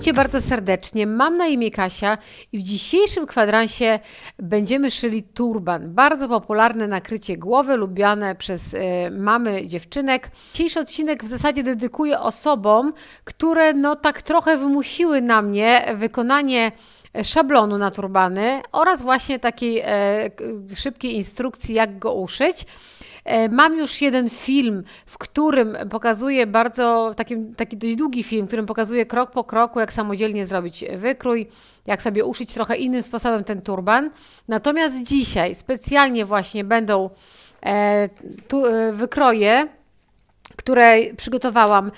Cię bardzo serdecznie. Mam na imię Kasia i w dzisiejszym kwadransie będziemy szyli turban. Bardzo popularne nakrycie głowy, lubiane przez e, mamy dziewczynek. Dzisiejszy odcinek w zasadzie dedykuję osobom, które no tak trochę wymusiły na mnie wykonanie szablonu na turbany oraz właśnie takiej e, szybkiej instrukcji, jak go uszyć. E, Mam już jeden film, w którym pokazuję bardzo, taki, taki dość długi film, w którym pokazuję krok po kroku, jak samodzielnie zrobić wykrój, jak sobie uszyć trochę innym sposobem ten turban. Natomiast dzisiaj specjalnie właśnie będą e, tu, e, wykroje, które przygotowałam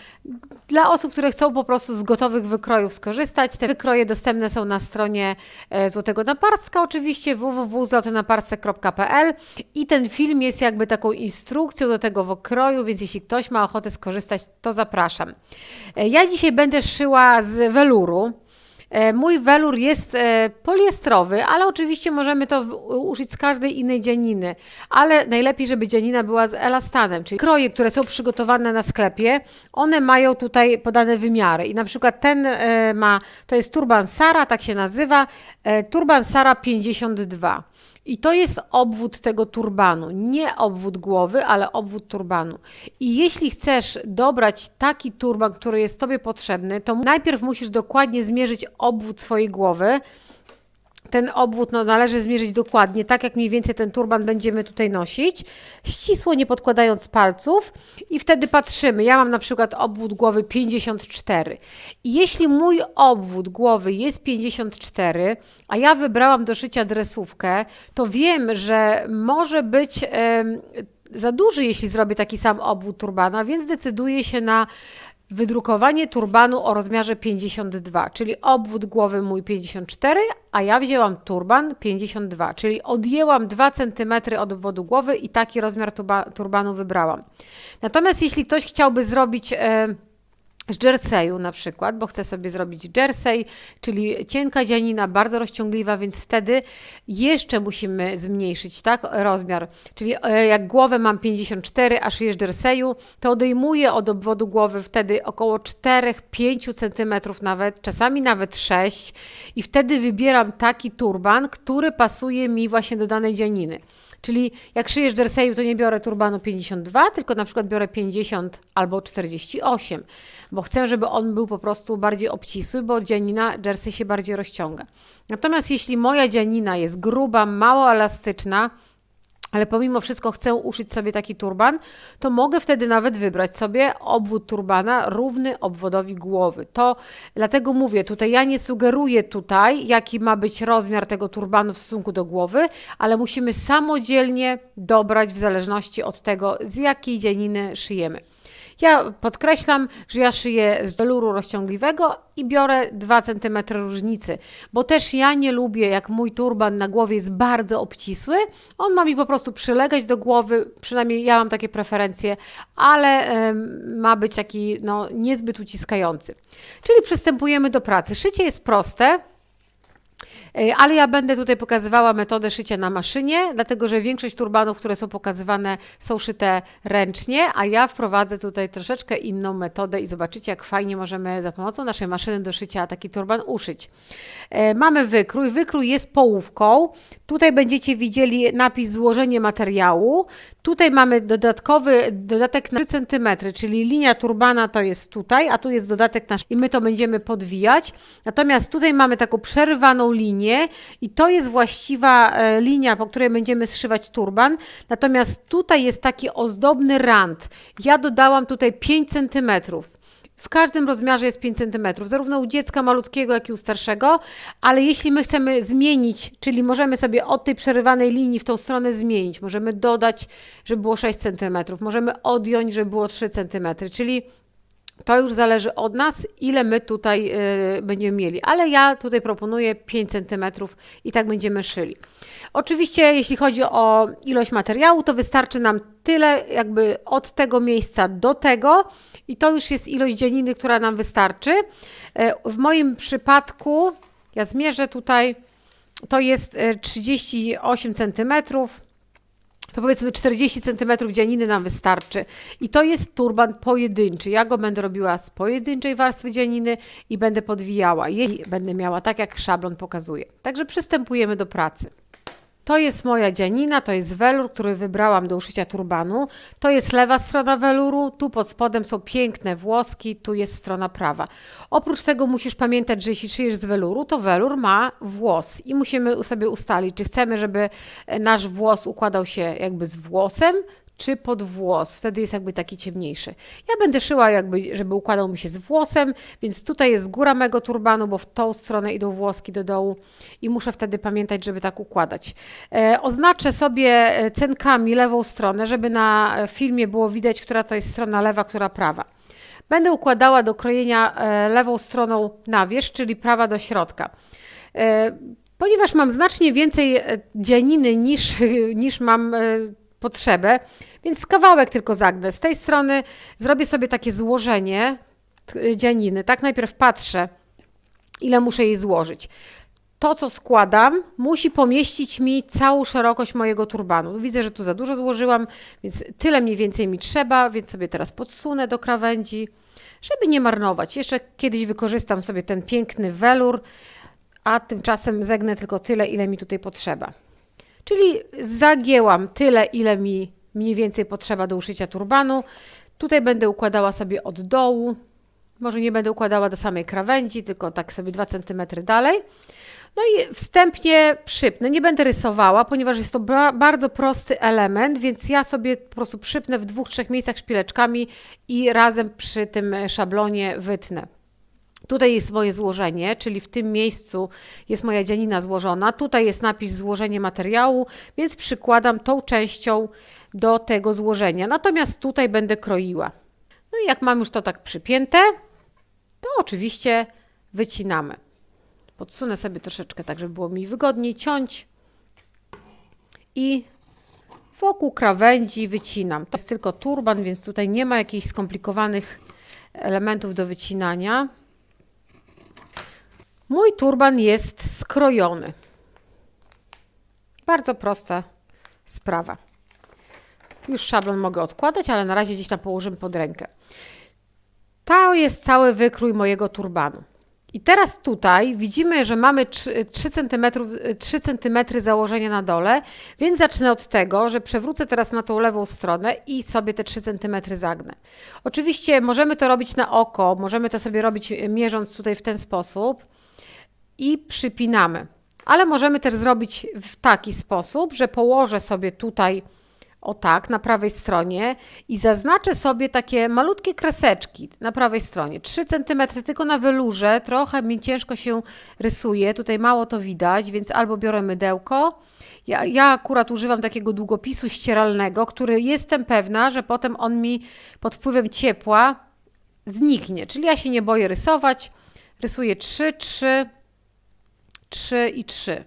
dla osób, które chcą po prostu z gotowych wykrojów skorzystać. Te wykroje dostępne są na stronie e, Złotego Naparstka, oczywiście www.złotenaparstek.pl i ten film jest jakby taką instrukcją do tego wykroju, więc jeśli ktoś ma ochotę skorzystać, to zapraszam. E, Ja dzisiaj będę szyła z weluru. E, Mój welur jest e, poliestrowy, ale oczywiście możemy to użyć z każdej innej dzianiny. Ale najlepiej, żeby dzianina była z elastanem, czyli kroje, które są przygotowane na sklepie, one mają tutaj podane wymiary. I na przykład ten e, ma, to jest turban Sara, tak się nazywa, turban Sara 52. I to jest obwód tego turbanu, nie obwód głowy, ale obwód turbanu. I jeśli chcesz dobrać taki turban, który jest Tobie potrzebny, to najpierw musisz dokładnie zmierzyć obwód swojej głowy. Ten obwód no, należy zmierzyć dokładnie, tak jak mniej więcej ten turban będziemy tutaj nosić, ścisło nie podkładając palców i wtedy patrzymy. Ja mam na przykład obwód głowy 54 i jeśli mój obwód głowy jest 54, a ja wybrałam do szycia dresówkę, to wiem, że może być em, za duży, jeśli zrobię taki sam obwód turbana, więc decyduję się na wydrukowanie turbanu o rozmiarze 52, czyli obwód głowy mój 54, a ja wzięłam turban 52, czyli odjęłam 2 cm od obwodu głowy i taki rozmiar tuba, turbanu wybrałam. Natomiast jeśli ktoś chciałby zrobić e, z jerseyu na przykład, bo chcę sobie zrobić jersey, czyli cienka dzianina, bardzo rozciągliwa, więc wtedy jeszcze musimy zmniejszyć tak, rozmiar. Czyli e, jak głowę mam 54, a szyję jerseyu, to odejmuję od obwodu głowy wtedy około 4-5 cm nawet, czasami nawet 6 i wtedy wybieram taki turban, który pasuje mi właśnie do danej dzianiny. Czyli jak szyjesz jerseyu, to nie biorę turbanu 52, tylko na przykład biorę 50 albo 48, bo chcę, żeby on był po prostu bardziej obcisły, bo dzianina jersey się bardziej rozciąga. Natomiast jeśli moja dzianina jest gruba, mało elastyczna, ale pomimo wszystko chcę uszyć sobie taki turban, to mogę wtedy nawet wybrać sobie obwód turbana równy obwodowi głowy. To dlatego mówię, tutaj ja nie sugeruję tutaj, jaki ma być rozmiar tego turbanu w stosunku do głowy, ale musimy samodzielnie dobrać w zależności od tego, z jakiej dzianiny szyjemy. Ja podkreślam, że ja szyję z weluru rozciągliwego i biorę 2 cm różnicy, bo też ja nie lubię, jak mój turban na głowie jest bardzo obcisły. On ma mi po prostu przylegać do głowy, przynajmniej ja mam takie preferencje, ale ma być taki no, niezbyt uciskający. Czyli przystępujemy do pracy. Szycie jest proste. E, Ale ja będę tutaj pokazywała metodę szycia na maszynie, dlatego że większość turbanów, które są pokazywane, są szyte ręcznie, a ja wprowadzę tutaj troszeczkę inną metodę i zobaczycie, jak fajnie możemy za pomocą naszej maszyny do szycia taki turban uszyć. E, Mamy wykrój. Wykrój jest połówką. Tutaj będziecie widzieli napis złożenie materiału. Tutaj mamy dodatkowy dodatek na 3 cm, czyli linia turbana to jest tutaj, a tu jest dodatek nasz i my to będziemy podwijać. Natomiast tutaj mamy taką przerywaną linię i to jest właściwa e, linia, po której będziemy zszywać turban. Natomiast tutaj jest taki ozdobny rand. Ja dodałam tutaj 5 cm. W każdym rozmiarze jest 5 cm, zarówno u dziecka malutkiego, jak i u starszego, ale jeśli my chcemy zmienić, czyli możemy sobie od tej przerywanej linii w tą stronę zmienić, możemy dodać, żeby było 6 cm, możemy odjąć, żeby było 3 cm, czyli to już zależy od nas, ile my tutaj y, będziemy mieli, ale ja tutaj proponuję 5 cm i tak będziemy szyli. Oczywiście, jeśli chodzi o ilość materiału, to wystarczy nam tyle, jakby od tego miejsca do tego, i to już jest ilość dzianiny, która nam wystarczy. E, W moim przypadku, ja zmierzę tutaj, to jest e, 38 cm. To powiedzmy 40 cm dzianiny nam wystarczy. I to jest turban pojedynczy. Ja go będę robiła z pojedynczej warstwy dzianiny i będę podwijała. I będę miała tak, jak szablon pokazuje. Także przystępujemy do pracy. To jest moja dzianina, to jest welur, który wybrałam do uszycia turbanu. To jest lewa strona weluru, tu pod spodem są piękne włoski, tu jest strona prawa. Oprócz tego musisz pamiętać, że jeśli szyjesz z weluru, to welur ma włos i musimy sobie ustalić, czy chcemy, żeby nasz włos układał się jakby z włosem, czy pod włos. Wtedy jest jakby taki ciemniejszy. Ja będę szyła jakby, żeby układał mi się z włosem, więc tutaj jest góra mego turbanu, bo w tą stronę idą włoski do dołu i muszę wtedy pamiętać, żeby tak układać. E, oznaczę sobie cenkami lewą stronę, żeby na filmie było widać, która to jest strona lewa, która prawa. Będę układała do krojenia e, lewą stroną na wierzch, czyli prawa do środka. E, ponieważ mam znacznie więcej e, dzianiny niż, niż mam e, potrzebę, więc kawałek tylko zagnę. Z tej strony zrobię sobie takie złożenie dzianiny. Tak najpierw patrzę, ile muszę jej złożyć. To, co składam, musi pomieścić mi całą szerokość mojego turbanu. Widzę, że tu za dużo złożyłam, więc tyle mniej więcej mi trzeba, więc sobie teraz podsunę do krawędzi, żeby nie marnować. Jeszcze kiedyś wykorzystam sobie ten piękny welur, a tymczasem zegnę tylko tyle, ile mi tutaj potrzeba. Czyli zagięłam tyle, ile mi mniej więcej potrzeba do uszycia turbanu. Tutaj będę układała sobie od dołu. Może nie będę układała do samej krawędzi, tylko tak sobie 2 cm dalej. No i wstępnie przypnę. Nie będę rysowała, ponieważ jest to bardzo prosty element, więc ja sobie po prostu przypnę w dwóch, trzech miejscach szpileczkami i razem przy tym szablonie wytnę. Tutaj jest moje złożenie, czyli w tym miejscu jest moja dzianina złożona. Tutaj jest napis złożenie materiału, więc przykładam tą częścią do tego złożenia. Natomiast tutaj będę kroiła. No i jak mam już to tak przypięte, to oczywiście wycinamy. Podsunę sobie troszeczkę tak, żeby było mi wygodniej ciąć. I wokół krawędzi wycinam. To jest tylko turban, więc tutaj nie ma jakichś skomplikowanych elementów do wycinania. Mój turban jest skrojony. Bardzo prosta sprawa. Już szablon mogę odkładać, ale na razie gdzieś tam położymy pod rękę. To jest cały wykrój mojego turbanu. I teraz tutaj widzimy, że mamy 3, 3, cm, 3 cm założenia na dole, więc zacznę od tego, że przewrócę teraz na tą lewą stronę i sobie te 3 cm zagnę. Oczywiście możemy to robić na oko, możemy to sobie robić mierząc tutaj w ten sposób i przypinamy. Ale możemy też zrobić w taki sposób, że położę sobie tutaj o tak, na prawej stronie i zaznaczę sobie takie malutkie kreseczki na prawej stronie. 3 cm tylko na welurze, trochę mi ciężko się rysuje, tutaj mało to widać, więc albo biorę mydełko. Ja, ja akurat używam takiego długopisu ścieralnego, który jestem pewna, że potem on mi pod wpływem ciepła zniknie. Czyli ja się nie boję rysować. Rysuję 3, 3, 3 i 3.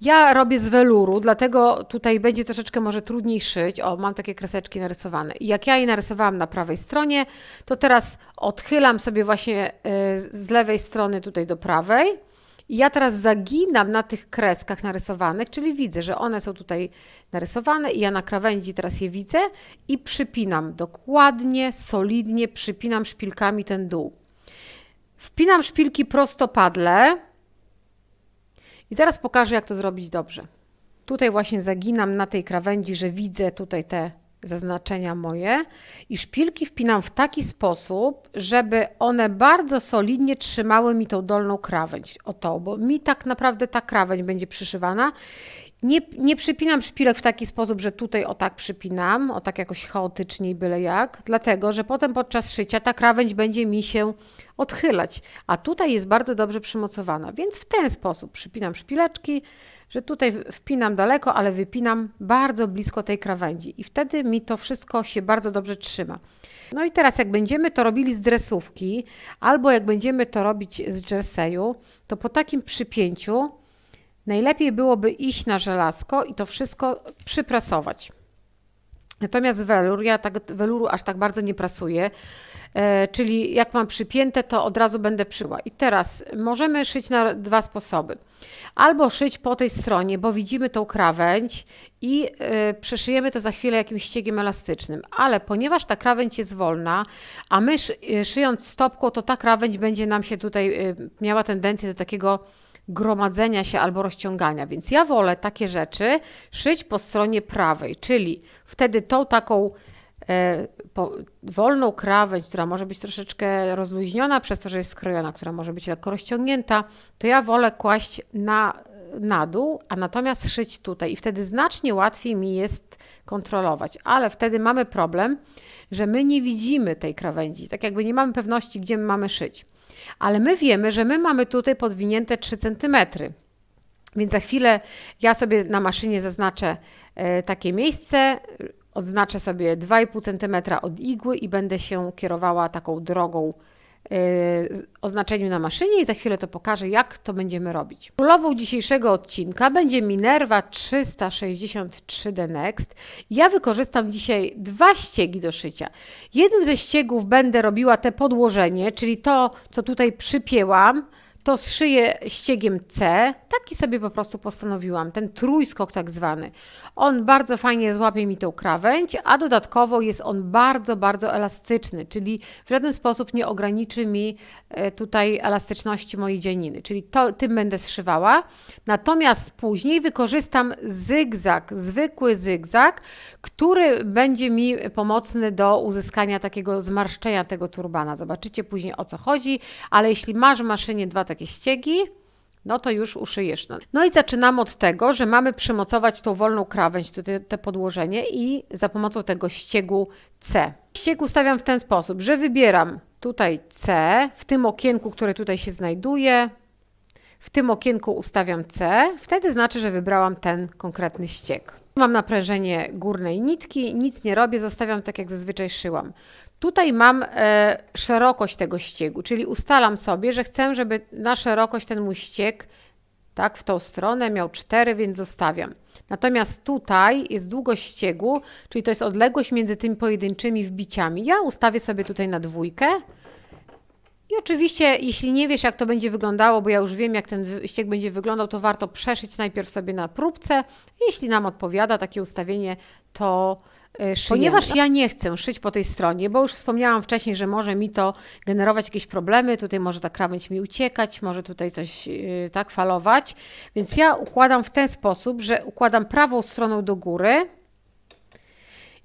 Ja robię z weluru, dlatego tutaj będzie troszeczkę może trudniej szyć. O, mam takie kreseczki narysowane. I jak ja je narysowałam na prawej stronie, to teraz odchylam sobie właśnie e, z lewej strony tutaj do prawej. I ja teraz zaginam na tych kreskach narysowanych, czyli widzę, że one są tutaj narysowane i ja na krawędzi teraz je widzę i przypinam dokładnie, solidnie, przypinam szpilkami ten dół. Wpinam szpilki prostopadle, i zaraz pokażę, jak to zrobić dobrze. Tutaj właśnie zaginam na tej krawędzi, że widzę tutaj te zaznaczenia moje i szpilki wpinam w taki sposób, żeby one bardzo solidnie trzymały mi tą dolną krawędź, o to, bo mi tak naprawdę ta krawędź będzie przyszywana. Nie, nie przypinam szpilek w taki sposób, że tutaj o tak przypinam, o tak jakoś chaotycznie i byle jak, dlatego, że potem podczas szycia ta krawędź będzie mi się odchylać, a tutaj jest bardzo dobrze przymocowana, więc w ten sposób przypinam szpileczki, że tutaj wpinam daleko, ale wypinam bardzo blisko tej krawędzi i wtedy mi to wszystko się bardzo dobrze trzyma. No i teraz jak będziemy to robili z dresówki, albo jak będziemy to robić z jerseyu, to po takim przypięciu najlepiej byłoby iść na żelazko i to wszystko przyprasować. Natomiast welur, ja tak weluru aż tak bardzo nie prasuję, e, czyli jak mam przypięte, to od razu będę przyła. I teraz możemy szyć na dwa sposoby. Albo szyć po tej stronie, bo widzimy tą krawędź i e, przeszyjemy to za chwilę jakimś ściegiem elastycznym. Ale ponieważ ta krawędź jest wolna, a my szy, e, szyjąc stopką, to ta krawędź będzie nam się tutaj e, miała tendencję do takiego gromadzenia się albo rozciągania. Więc ja wolę takie rzeczy szyć po stronie prawej, czyli wtedy tą taką e, po, wolną krawędź, która może być troszeczkę rozluźniona przez to, że jest skrojona, która może być lekko rozciągnięta, to ja wolę kłaść na, na dół, a natomiast szyć tutaj i wtedy znacznie łatwiej mi jest kontrolować. Ale wtedy mamy problem, że my nie widzimy tej krawędzi, tak jakby nie mamy pewności, gdzie my mamy szyć. Ale my wiemy, że my mamy tutaj podwinięte 3 cm. Więc za chwilę ja sobie na maszynie zaznaczę e, takie miejsce, odznaczę sobie 2,5 cm od igły i będę się kierowała taką drogą oznaczeniu na maszynie i za chwilę to pokażę, jak to będziemy robić. Królową dzisiejszego odcinka będzie Minerva 363D Next. Ja wykorzystam dzisiaj dwa ściegi do szycia. Jednym ze ściegów będę robiła te podłożenie, czyli to, co tutaj przypięłam, to zszyję ściegiem C. Taki sobie po prostu postanowiłam, ten trójskok tak zwany. On bardzo fajnie złapie mi tą krawędź, a dodatkowo jest on bardzo, bardzo elastyczny, czyli w żaden sposób nie ograniczy mi e, tutaj elastyczności mojej dzianiny, czyli to, tym będę zszywała. Natomiast później wykorzystam zygzak, zwykły zygzak, który będzie mi pomocny do uzyskania takiego zmarszczenia tego turbana. Zobaczycie później o co chodzi, ale jeśli masz w maszynie dwa takie ściegi, no to już uszyjesz. No. no i zaczynamy od tego, że mamy przymocować tą wolną krawędź, tutaj te podłożenie i za pomocą tego ściegu C. Ścieg ustawiam w ten sposób, że wybieram tutaj C, w tym okienku, które tutaj się znajduje, w tym okienku ustawiam C, wtedy znaczy, że wybrałam ten konkretny ścieg. Mam naprężenie górnej nitki, nic nie robię, zostawiam tak jak zazwyczaj szyłam. Tutaj mam e, szerokość tego ściegu, czyli ustalam sobie, że chcę, żeby na szerokość ten mój ścieg tak, w tą stronę miał 4, więc zostawiam. Natomiast tutaj jest długość ściegu, czyli to jest odległość między tymi pojedynczymi wbiciami. Ja ustawię sobie tutaj na dwójkę. I oczywiście, jeśli nie wiesz, jak to będzie wyglądało, bo ja już wiem, jak ten ścieg będzie wyglądał, to warto przeszyć najpierw sobie na próbce. Jeśli nam odpowiada takie ustawienie, to szyjemy. Ponieważ ja nie chcę szyć po tej stronie, bo już wspomniałam wcześniej, że może mi to generować jakieś problemy, tutaj może ta krawędź mi uciekać, może tutaj coś yy, tak falować, więc ja układam w ten sposób, że układam prawą stroną do góry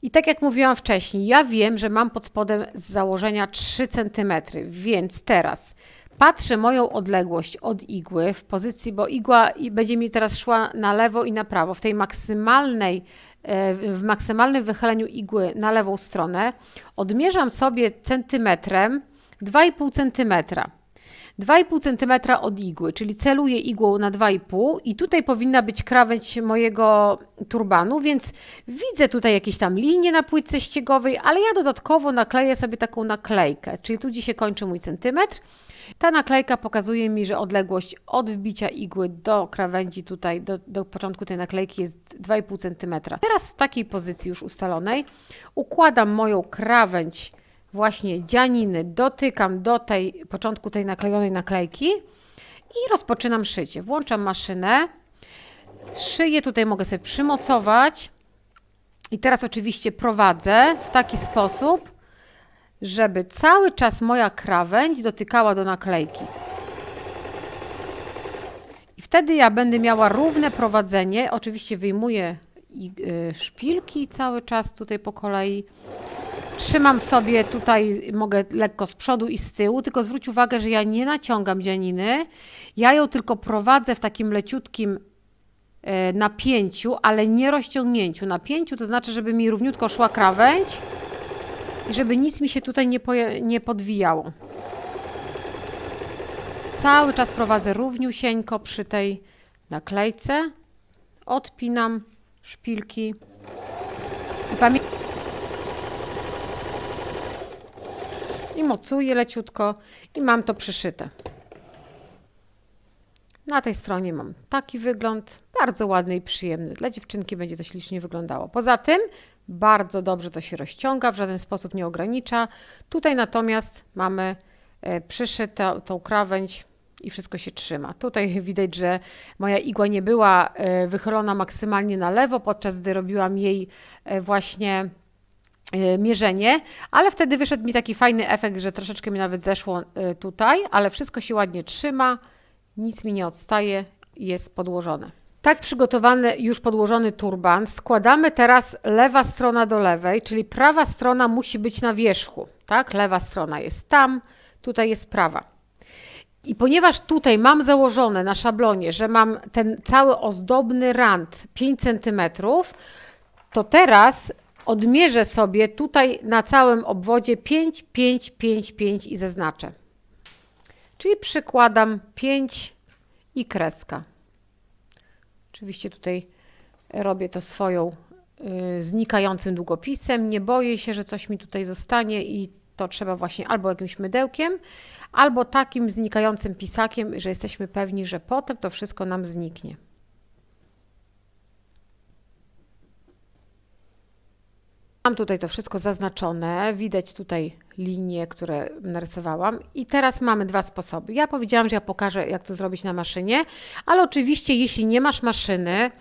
i tak jak mówiłam wcześniej, ja wiem, że mam pod spodem z założenia 3 cm, więc teraz patrzę moją odległość od igły w pozycji, bo igła będzie mi teraz szła na lewo i na prawo, w tej maksymalnej E, w maksymalnym wychyleniu igły na lewą stronę, odmierzam sobie centymetrem 2,5 centymetra. 2,5 cm od igły, czyli celuję igłą na 2,5 i tutaj powinna być krawędź mojego turbanu, więc widzę tutaj jakieś tam linie na płytce ściegowej, ale ja dodatkowo nakleję sobie taką naklejkę, czyli tu dzisiaj kończy mój centymetr. Ta naklejka pokazuje mi, że odległość od wbicia igły do krawędzi tutaj, do, do początku tej naklejki jest 2,5 cm. Teraz w takiej pozycji już ustalonej układam moją krawędź właśnie dzianiny, dotykam do tej początku tej naklejonej naklejki i rozpoczynam szycie. Włączam maszynę, szyję tutaj mogę sobie przymocować i teraz oczywiście prowadzę w taki sposób, żeby cały czas moja krawędź dotykała do naklejki. I wtedy ja będę miała równe prowadzenie. Oczywiście wyjmuję y, szpilki cały czas tutaj po kolei. Trzymam sobie tutaj, mogę lekko z przodu i z tyłu, tylko zwróć uwagę, że ja nie naciągam dzianiny. Ja ją tylko prowadzę w takim leciutkim e, napięciu, ale nie rozciągnięciu. Napięciu to znaczy, żeby mi równiutko szła krawędź i żeby nic mi się tutaj nie, nie podwijało. Cały czas prowadzę równiusieńko przy tej naklejce. Odpinam szpilki. I. I mocuję leciutko i mam to przyszyte. Na tej stronie mam taki wygląd. bardzo ładny i przyjemny. Dla dziewczynki będzie to ślicznie wyglądało. Poza tym bardzo dobrze to się rozciąga, w żaden sposób nie ogranicza. Tutaj natomiast mamy e, przyszytą tą krawędź i wszystko się trzyma. Tutaj widać, że moja igła nie była e, wychylona maksymalnie na lewo, podczas gdy robiłam jej e, właśnie mierzenie, ale wtedy wyszedł mi taki fajny efekt, że troszeczkę mi nawet zeszło tutaj, ale wszystko się ładnie trzyma, nic mi nie odstaje, jest podłożone. Tak przygotowany, już podłożony turban składamy teraz lewa strona do lewej, czyli prawa strona musi być na wierzchu, tak? Lewa strona jest tam, tutaj jest prawa. I ponieważ tutaj mam założone na szablonie, że mam ten cały ozdobny rand 5 cm, to teraz odmierzę sobie tutaj na całym obwodzie 5, 5, 5, 5 i zaznaczę. Czyli przykładam 5 i kreska. Oczywiście tutaj robię to swoją y, znikającym długopisem. Nie boję się, że coś mi tutaj zostanie i to trzeba właśnie albo jakimś mydełkiem, albo takim znikającym pisakiem, że jesteśmy pewni, że potem to wszystko nam zniknie. Mam tutaj to wszystko zaznaczone, widać tutaj linie, które narysowałam i teraz mamy dwa sposoby. Ja powiedziałam, że ja pokażę, jak to zrobić na maszynie, ale oczywiście jeśli nie masz maszyny,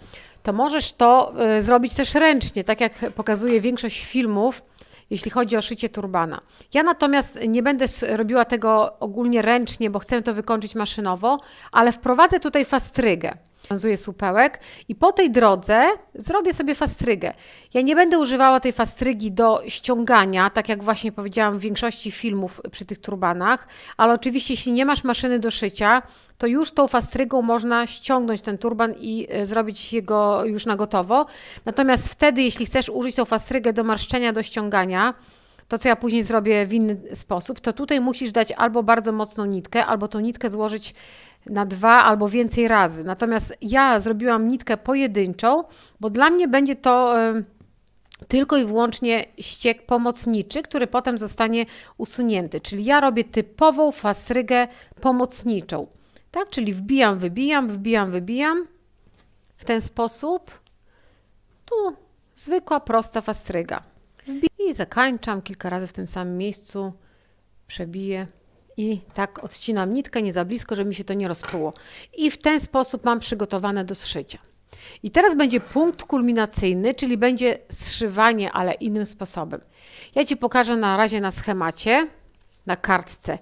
to możesz to y, zrobić też ręcznie, tak jak pokazuje większość filmów, jeśli chodzi o szycie turbana. Ja natomiast nie będę robiła tego ogólnie ręcznie, bo chcę to wykończyć maszynowo, ale wprowadzę tutaj fastrygę. Wiązuję supełek i po tej drodze zrobię sobie fastrygę. Ja nie będę używała tej fastrygi do ściągania, tak jak właśnie powiedziałam w większości filmów przy tych turbanach, ale oczywiście jeśli nie masz maszyny do szycia, to już tą fastrygą można ściągnąć ten turban i e, zrobić jego już na gotowo. Natomiast wtedy, jeśli chcesz użyć tą fastrygę do marszczenia, do ściągania, to co ja później zrobię w inny sposób, to tutaj musisz dać albo bardzo mocną nitkę, albo tą nitkę złożyć na dwa albo więcej razy. Natomiast ja zrobiłam nitkę pojedynczą, bo dla mnie będzie to tylko i wyłącznie ściek pomocniczy, który potem zostanie usunięty. Czyli ja robię typową fastrygę pomocniczą. Tak, czyli wbijam, wybijam, wbijam, wybijam w ten sposób. Tu zwykła, prosta fastryga. I zakańczam kilka razy w tym samym miejscu, przebiję i tak odcinam nitkę nie za blisko, żeby mi się to nie rozpruło. I w ten sposób mam przygotowane do zszycia. I teraz będzie punkt kulminacyjny, czyli będzie zszywanie, ale innym sposobem. Ja Ci pokażę na razie na schemacie, na kartce,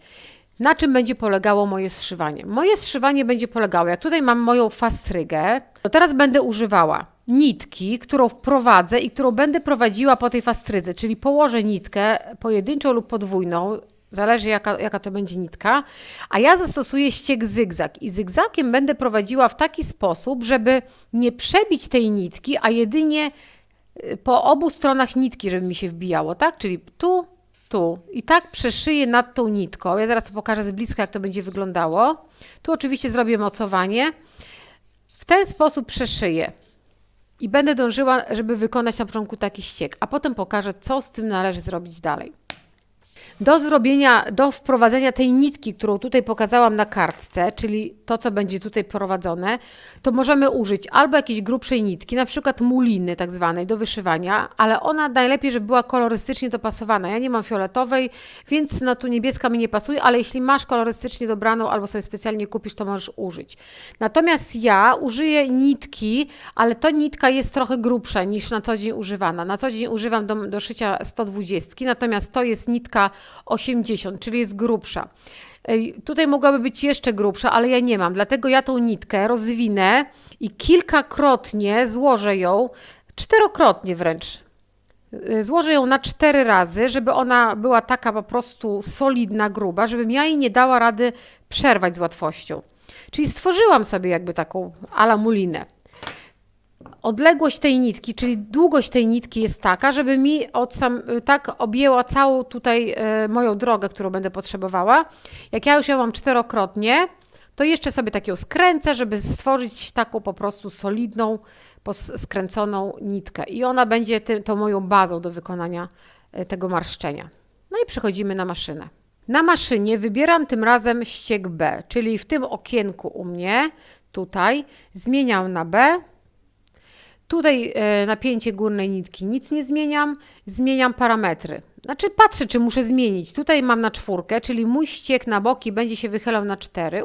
na czym będzie polegało moje zszywanie. Moje zszywanie będzie polegało, jak tutaj mam moją fastrygę, to teraz będę używała nitki, którą wprowadzę i którą będę prowadziła po tej fastrydze, czyli położę nitkę pojedynczą lub podwójną, Zależy jaka, jaka to będzie nitka. A ja zastosuję ściek zygzak i zygzakiem będę prowadziła w taki sposób, żeby nie przebić tej nitki, a jedynie y, po obu stronach nitki, żeby mi się wbijało, tak? Czyli tu, tu. I tak przeszyję nad tą nitką. Ja zaraz to pokażę z bliska, jak to będzie wyglądało. Tu oczywiście zrobię mocowanie. W ten sposób przeszyję. I będę dążyła, żeby wykonać na początku taki ściek, a potem pokażę, co z tym należy zrobić dalej. Do zrobienia, do wprowadzenia tej nitki, którą tutaj pokazałam na kartce, czyli to, co będzie tutaj prowadzone, to możemy użyć albo jakiejś grubszej nitki, na przykład muliny tak zwanej do wyszywania, ale ona najlepiej, żeby była kolorystycznie dopasowana. Ja nie mam fioletowej, więc no tu niebieska mi nie pasuje, ale jeśli masz kolorystycznie dobraną albo sobie specjalnie kupisz, to możesz użyć. Natomiast ja użyję nitki, ale to nitka jest trochę grubsza niż na co dzień używana. Na co dzień używam do, do szycia 120, natomiast to jest nitka 80, czyli jest grubsza. Tutaj mogłaby być jeszcze grubsza, ale ja nie mam, dlatego ja tą nitkę rozwinę i kilkakrotnie złożę ją, czterokrotnie wręcz. Y, złożę ją na cztery razy, żeby ona była taka po prostu solidna, gruba, żebym ja jej nie dała rady przerwać z łatwością. Czyli stworzyłam sobie jakby taką alamulinę odległość tej nitki, czyli długość tej nitki jest taka, żeby mi od sam, tak objęła całą tutaj e, moją drogę, którą będę potrzebowała. Jak ja już ją mam czterokrotnie, to jeszcze sobie taką skręcę, żeby stworzyć taką po prostu solidną, skręconą nitkę. I ona będzie ty, tą moją bazą do wykonania e, tego marszczenia. No i przechodzimy na maszynę. Na maszynie wybieram tym razem ścieg B, czyli w tym okienku u mnie tutaj, zmieniam na B. Tutaj e, napięcie górnej nitki nic nie zmieniam, zmieniam parametry. Znaczy patrzę, czy muszę zmienić. Tutaj mam na czwórkę, czyli mój ściek na boki będzie się wychylał na 4.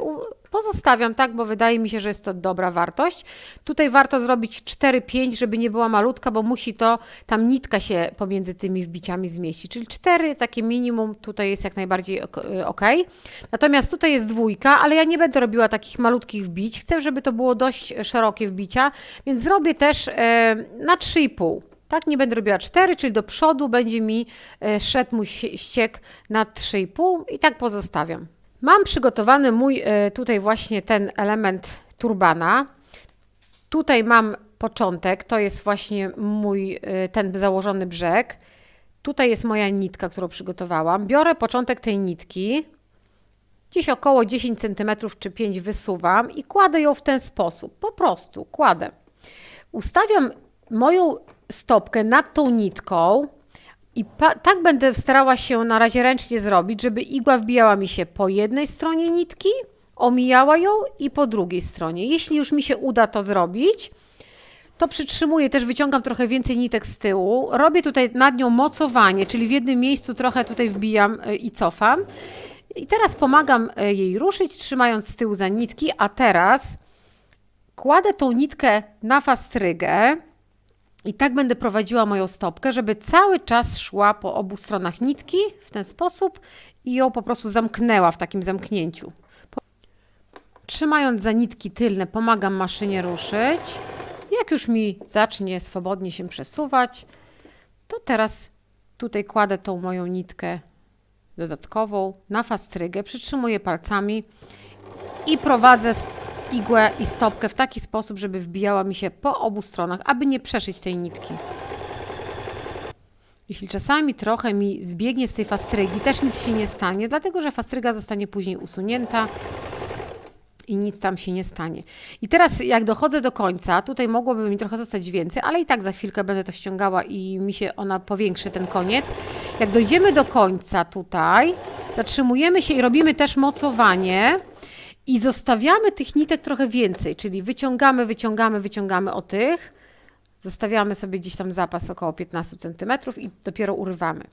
Pozostawiam tak, bo wydaje mi się, że jest to dobra wartość. Tutaj warto zrobić 4-5, żeby nie była malutka, bo musi to, tam nitka się pomiędzy tymi wbiciami zmieścić. Czyli 4, takie minimum, tutaj jest jak najbardziej ok. Natomiast tutaj jest dwójka, ale ja nie będę robiła takich malutkich wbić. Chcę, żeby to było dość szerokie wbicia, więc zrobię też e, na 3,5. Tak, nie będę robiła 4, czyli do przodu będzie mi e, szedł mój ściek na 3,5 i tak pozostawiam. Mam przygotowany mój e, tutaj właśnie ten element turbana. Tutaj mam początek, to jest właśnie mój e, ten założony brzeg. Tutaj jest moja nitka, którą przygotowałam. Biorę początek tej nitki, gdzieś około 10 cm czy 5 wysuwam i kładę ją w ten sposób. Po prostu kładę. Ustawiam moją stopkę nad tą nitką i tak będę starała się na razie ręcznie zrobić, żeby igła wbijała mi się po jednej stronie nitki, omijała ją i po drugiej stronie. Jeśli już mi się uda to zrobić, to przytrzymuję, też wyciągam trochę więcej nitek z tyłu. Robię tutaj nad nią mocowanie, czyli w jednym miejscu trochę tutaj wbijam y, i cofam. I teraz pomagam y, jej ruszyć, trzymając z tyłu za nitki, a teraz kładę tą nitkę na fastrygę i tak będę prowadziła moją stopkę, żeby cały czas szła po obu stronach nitki w ten sposób i ją po prostu zamknęła w takim zamknięciu. Trzymając za nitki tylne, pomagam maszynie ruszyć. Jak już mi zacznie swobodnie się przesuwać, to teraz tutaj kładę tą moją nitkę dodatkową na fastrygę, przytrzymuję palcami i prowadzę igłę i stopkę w taki sposób, żeby wbijała mi się po obu stronach, aby nie przeszyć tej nitki. Jeśli czasami trochę mi zbiegnie z tej fastrygi, też nic się nie stanie, dlatego że fastryga zostanie później usunięta i nic tam się nie stanie. I teraz jak dochodzę do końca, tutaj mogłoby mi trochę zostać więcej, ale i tak za chwilkę będę to ściągała i mi się ona powiększy, ten koniec. Jak dojdziemy do końca tutaj, zatrzymujemy się i robimy też mocowanie, i zostawiamy tych nitek trochę więcej, czyli wyciągamy, wyciągamy, wyciągamy o tych, zostawiamy sobie gdzieś tam zapas około 15 cm i dopiero urywamy.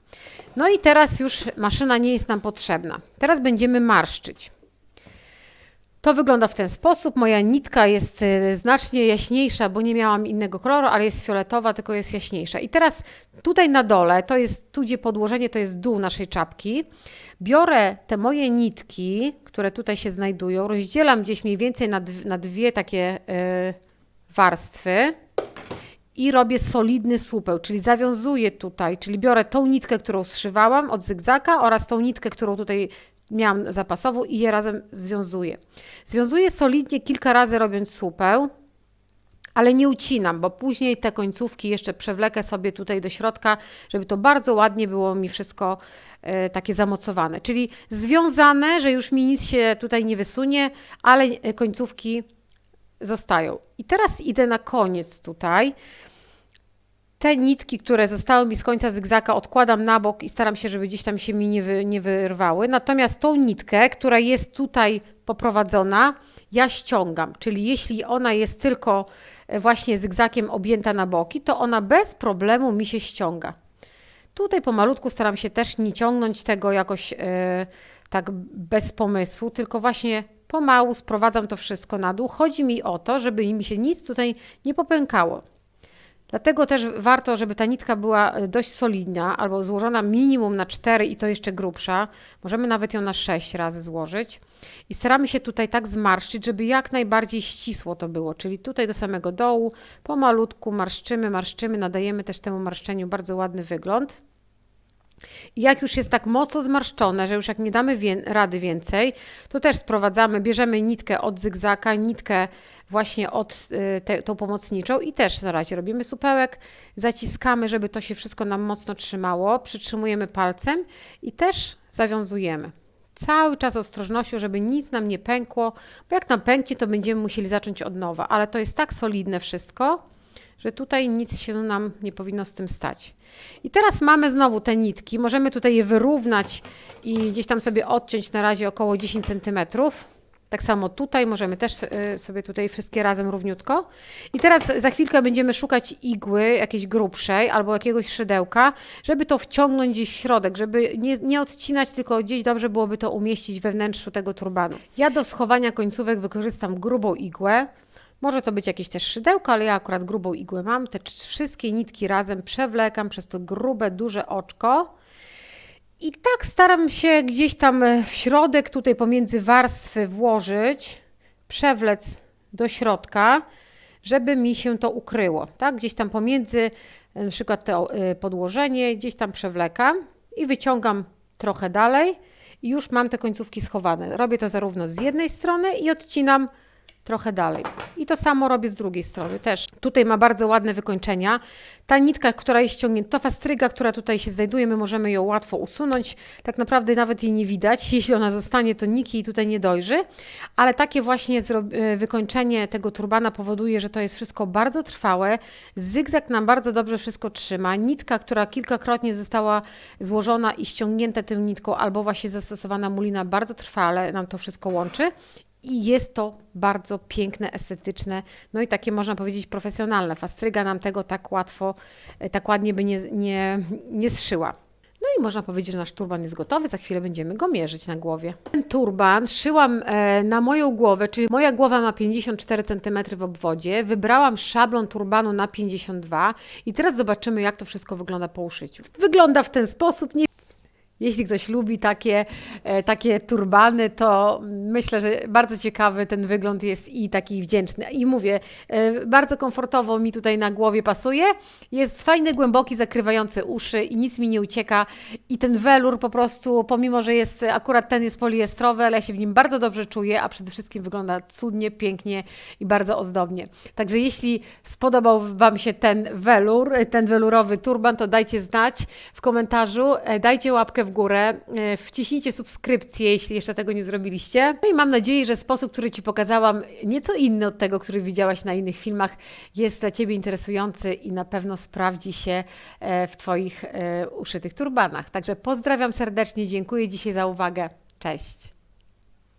No i teraz już maszyna nie jest nam potrzebna. Teraz będziemy marszczyć. To wygląda w ten sposób. Moja nitka jest y, znacznie jaśniejsza, bo nie miałam innego koloru, ale jest fioletowa, tylko jest jaśniejsza. I teraz tutaj na dole, to jest tu, gdzie podłożenie, to jest dół naszej czapki. Biorę te moje nitki, które tutaj się znajdują, rozdzielam gdzieś mniej więcej na, dwie, na dwie takie y, warstwy i robię solidny słupeł, czyli zawiązuję tutaj, czyli biorę tą nitkę, którą zszywałam od zygzaka oraz tą nitkę, którą tutaj miałam zapasową i je razem związuję. Związuję solidnie kilka razy robiąc słupę, ale nie ucinam, bo później te końcówki jeszcze przewlekę sobie tutaj do środka, żeby to bardzo ładnie było mi wszystko e, takie zamocowane. Czyli związane, że już mi nic się tutaj nie wysunie, ale e, końcówki zostają. I teraz idę na koniec tutaj te nitki, które zostały mi z końca zygzaka, odkładam na bok i staram się, żeby gdzieś tam się mi nie, wy, nie wyrwały. Natomiast tą nitkę, która jest tutaj poprowadzona, ja ściągam. Czyli jeśli ona jest tylko e, właśnie zygzakiem objęta na boki, to ona bez problemu mi się ściąga. Tutaj pomalutku staram się też nie ciągnąć tego jakoś yy, tak bez pomysłu, tylko właśnie pomału sprowadzam to wszystko na dół. Chodzi mi o to, żeby mi się nic tutaj nie popękało. Dlatego też warto, żeby ta nitka była e, dość solidna albo złożona minimum na 4 i to jeszcze grubsza. Możemy nawet ją na 6 razy złożyć. I staramy się tutaj tak zmarszczyć, żeby jak najbardziej ścisło to było, czyli tutaj do samego dołu, pomalutku marszczymy, marszczymy, nadajemy też temu marszczeniu bardzo ładny wygląd. I jak już jest tak mocno zmarszczone, że już jak nie damy wie rady więcej, to też sprowadzamy, bierzemy nitkę od zygzaka, nitkę właśnie od y, te, tą pomocniczą i też na razie robimy supełek, zaciskamy, żeby to się wszystko nam mocno trzymało, przytrzymujemy palcem i też zawiązujemy. Cały czas ostrożnością, żeby nic nam nie pękło, bo jak nam pęknie, to będziemy musieli zacząć od nowa, ale to jest tak solidne wszystko, że tutaj nic się nam nie powinno z tym stać. I teraz mamy znowu te nitki, możemy tutaj je wyrównać i gdzieś tam sobie odciąć na razie około 10 cm Tak samo tutaj możemy też y, sobie tutaj wszystkie razem równiutko. I teraz za chwilkę będziemy szukać igły jakiejś grubszej albo jakiegoś szydełka, żeby to wciągnąć gdzieś w środek, żeby nie, nie odcinać, tylko gdzieś dobrze byłoby to umieścić we wnętrzu tego turbanu. Ja do schowania końcówek wykorzystam grubą igłę. Może to być jakieś też szydełko, ale ja akurat grubą igłę mam. Te wszystkie nitki razem przewlekam przez to grube, duże oczko. I tak staram się gdzieś tam e, w środek, tutaj pomiędzy warstwy włożyć, przewlec do środka, żeby mi się to ukryło. Tak? Gdzieś tam pomiędzy e, na przykład to e, podłożenie, gdzieś tam przewlekam i wyciągam trochę dalej i już mam te końcówki schowane. Robię to zarówno z jednej strony i odcinam trochę dalej. I to samo robię z drugiej strony też. Tutaj ma bardzo ładne wykończenia. Ta nitka, która jest ściągnięta, to fastryga, która tutaj się znajduje, my możemy ją łatwo usunąć. Tak naprawdę nawet jej nie widać. Jeśli ona zostanie, to nikt jej tutaj nie dojrzy. Ale takie właśnie e, wykończenie tego turbana powoduje, że to jest wszystko bardzo trwałe. Zygzak nam bardzo dobrze wszystko trzyma. Nitka, która kilkakrotnie została złożona i ściągnięta tą nitką, albo właśnie zastosowana mulina, bardzo trwale nam to wszystko łączy. I jest to bardzo piękne, estetyczne, no i takie można powiedzieć profesjonalne. Fastryga nam tego tak łatwo, e, tak ładnie by nie, nie, nie zszyła. No i można powiedzieć, że nasz turban jest gotowy, za chwilę będziemy go mierzyć na głowie. Ten turban szyłam e, na moją głowę, czyli moja głowa ma 54 cm w obwodzie. Wybrałam szablon turbanu na 52 i teraz zobaczymy, jak to wszystko wygląda po uszyciu. Wygląda w ten sposób, nie jeśli ktoś lubi takie, e, takie turbany, to myślę, że bardzo ciekawy ten wygląd jest i taki wdzięczny. I mówię, e, bardzo komfortowo mi tutaj na głowie pasuje. Jest fajny, głęboki, zakrywający uszy i nic mi nie ucieka. I ten welur po prostu, pomimo, że jest akurat ten jest poliestrowy, ale ja się w nim bardzo dobrze czuję, a przede wszystkim wygląda cudnie, pięknie i bardzo ozdobnie. Także jeśli spodobał Wam się ten welur, ten welurowy turban, to dajcie znać w komentarzu, e, dajcie łapkę w górę, e, wciśnijcie subskrypcję, jeśli jeszcze tego nie zrobiliście. No i mam nadzieję, że sposób, który Ci pokazałam, nieco inny od tego, który widziałaś na innych filmach, jest dla Ciebie interesujący i na pewno sprawdzi się e, w Twoich e, uszytych turbanach. Także pozdrawiam serdecznie, dziękuję dzisiaj za uwagę. Cześć!